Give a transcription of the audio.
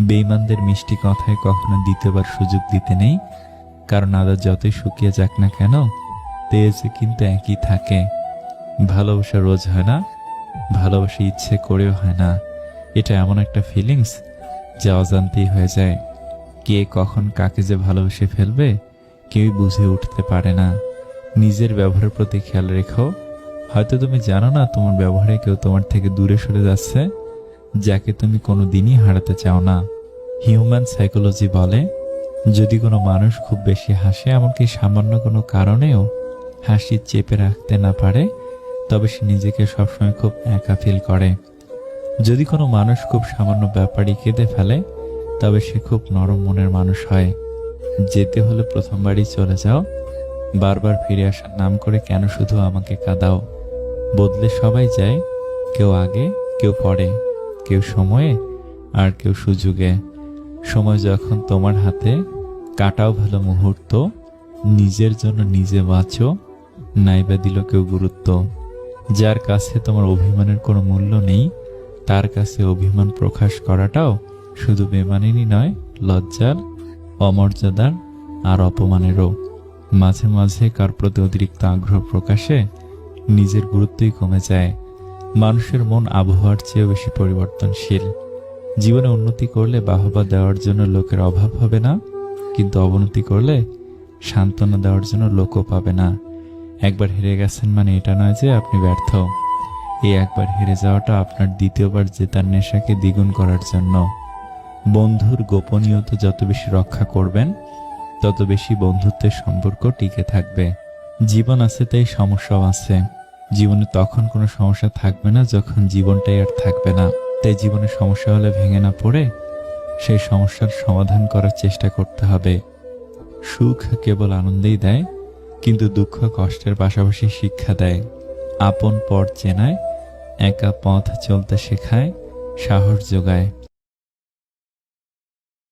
বেইমানদের মিষ্টি কথায় কখনো দ্বিতীয়বার সুযোগ দিতে নেই, কারণ আদা যতই শুকিয়ে যাক না কেন, তেজ কিন্তু একই থাকে। ভালোবাসা রোজ হয় না, ভালোবাসা ইচ্ছে করেও হয় না। এটা এমন একটা ফিলিংস যা অজান্তেই হয়ে যায়। কে কখন কাকে যে ভালোবেসে ফেলবে, কেউই বুঝে উঠতে পারে না। নিজের ব্যবহারের প্রতি খেয়াল রেখো। হয়তো তুমি জানো না তোমার ব্যবহারে কেউ তোমার থেকে দূরে সরে যাচ্ছে। যাকে তুমি কোনো দিনই হারাতে চাও না। হিউম্যান সাইকোলজি বলে, যদি কোনো মানুষ খুব বেশি হাসে এমনকি সামান্য কোনো কারণেও হাসি চেপে রাখতে না পারে, তবে সে নিজেকে সবসময় খুব একা ফিল করে। যদি কোনো মানুষ খুব সামান্য ব্যাপারই কেঁদে ফেলে, তবে সে খুব নরম মনের মানুষ হয়। যেতে হলে প্রথমবারই চলে যাও। বারবার ফিরে আসার নাম করে কেন শুধু আমাকে কাঁদাও? বদলে সবাই যায়, কেউ আগে, কেউ পরে। কেউ সময়ে আর কেউ সুযোগে। সময় যখন তোমার হাতে, কাটাও ভালো মুহূর্ত, নিজের জন্য নিজে বাঁচো, নাইবা দিল কেউ গুরুত্ব। যার কাছে তোমার অভিমানের কোনো মূল্য নেই, তার কাছে অভিমান প্রকাশ করাটাও শুধু বেমানেরই নয়, লজ্জার, অমর্যাদার আর অপমানেরও। মাঝে মাঝে কার প্রতি অতিরিক্ত আগ্রহ প্রকাশে নিজের গুরুত্বই কমে যায়। মানুষের মন আবহাওয়ার চেয়েও বেশি পরিবর্তনশীল। জীবনে উন্নতি করলে বাহবা দেওয়ার জন্য লোকের অভাব হবে না, কিন্তু অবনতি করলে সান্ত্বনা দেওয়ার জন্য লোকও পাবে না। একবার হেরে গেছেন মানে এটা নয় যে আপনি ব্যর্থ। এই একবার হেরে যাওয়াটা আপনার দ্বিতীয়বার জেতার নেশাকে দ্বিগুণ করার জন্য। বন্ধুর গোপনীয়তা যত বেশি রক্ষা করবেন, তত বেশি বন্ধুত্বের সম্পর্ক টিকে থাকবে। জীবন আছে, তাই সমস্যাও আছে। জীবনে তখন কোনো সমস্যা থাকবে না, যখন জীবনটাই আর থাকবে না। তাই জীবনে সমস্যা হলে ভেঙে না পড়ে, সেই সমস্যার সমাধান করার চেষ্টা করতে হবে। সুখ কেবল আনন্দেই দেয়, কিন্তু দুঃখ কষ্টের পাশাপাশি শিক্ষা দেয়। আপন পর চেনায়, একা পথ চলতে শেখায়, সাহস যোগায়।